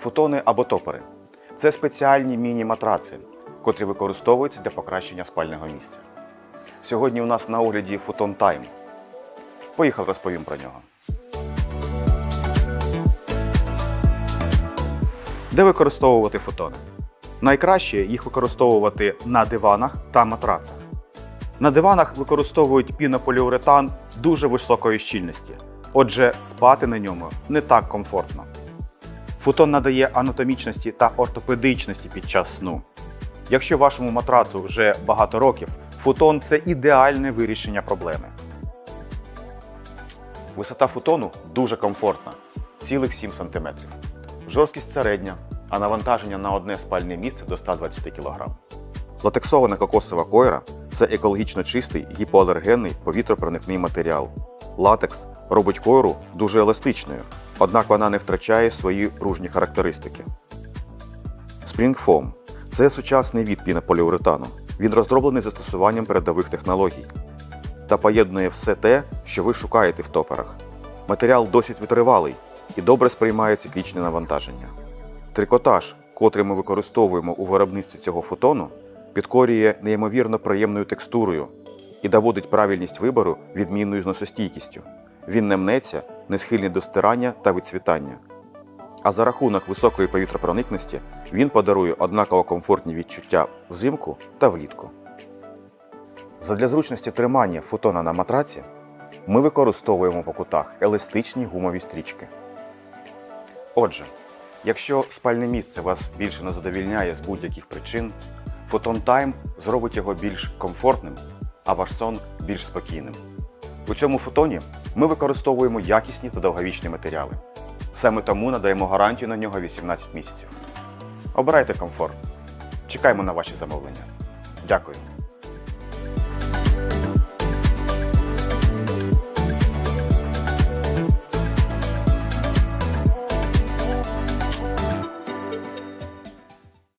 Футони або топери це спеціальні міні-матраци, котрі використовуються для покращення спального місця. Сьогодні у нас на огляді Футон Тайм. Поїхав розповім про нього. Де використовувати фотони? Найкраще їх використовувати на диванах та матрацах. На диванах використовують пінополіуретан дуже високої щільності, отже, спати на ньому не так комфортно. Футон надає анатомічності та ортопедичності під час сну. Якщо вашому матрацу вже багато років, футон це ідеальне вирішення проблеми. Висота футону дуже комфортна цілих 7 см. Жорсткість середня, а навантаження на одне спальне місце до 120 кг. Латексована кокосова койра це екологічно чистий гіпоалергенний повітропроникний матеріал. Латекс робить койру дуже еластичною, однак вона не втрачає свої пружні характеристики. Spring Foam – це сучасний від пінополіуретану. Він розроблений застосуванням передових технологій та поєднує все те, що ви шукаєте в топерах. Матеріал досить витривалий і добре сприймає циклічне навантаження. Трикотаж, котрий ми використовуємо у виробництві цього фотону, підкорює неймовірно приємною текстурою і доводить правильність вибору відмінною зносостійкістю. Він не мнеться, не схильний до стирання та відцвітання. А за рахунок високої повітропроникності він подарує однаково комфортні відчуття взимку та влітку. Задля зручності тримання фотона на матраці ми використовуємо по кутах еластичні гумові стрічки. Отже, якщо спальне місце вас більше не задовільняє з будь-яких причин, Photon Time зробить його більш комфортним, а ваш сон більш спокійним. У цьому фотоні ми використовуємо якісні та довговічні матеріали. Саме тому надаємо гарантію на нього 18 місяців. Обирайте комфорт. Чекаємо на ваші замовлення. Дякую.